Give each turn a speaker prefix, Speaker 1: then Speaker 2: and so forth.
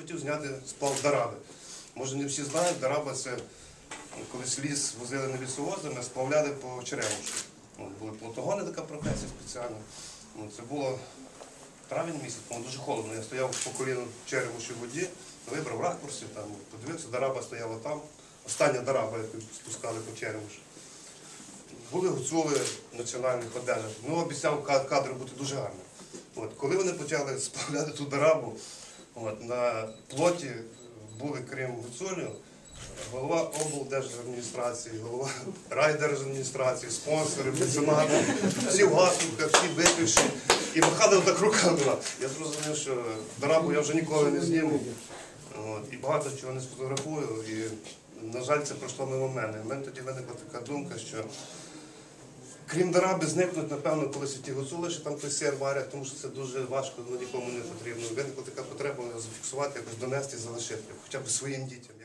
Speaker 1: хотів зняти сплав Дараби. Може не всі знають, Дараба це колись ліс возили на лісовозами, сплавляли по черемушу. Ну, були плотогони, така професія спеціальна. Це було травень місяць, тому дуже холодно. Я стояв по коліну черемуші в воді, вибрав ракурсів, подивився, Дараба стояла там. Остання Дараба, яку спускали по черемуші. Були гуцули національних одежах. Ну, обіцяв ка- кадри бути дуже гарним. Коли вони почали справляти ту дарабу, от, на плоті були, крім гуцулів, голова облдержадміністрації, голова райдержадміністрації, спонсори, меценати, всі в гаслівках, всі випивши. І махали отак руками. Я зрозумів, що дарабу я вже ніколи не зніму. От, і багато чого не сфотографую. І, на жаль, це пройшло мимо мене. У мене тоді виникла така думка, що крім дараби, зникнуть, напевно, колись ті гуцули, що там той сир варять, тому що це дуже важко, ну, нікому не потрібно. Виникла така потреба зафіксувати, якось донести і залишити, хоча б своїм дітям.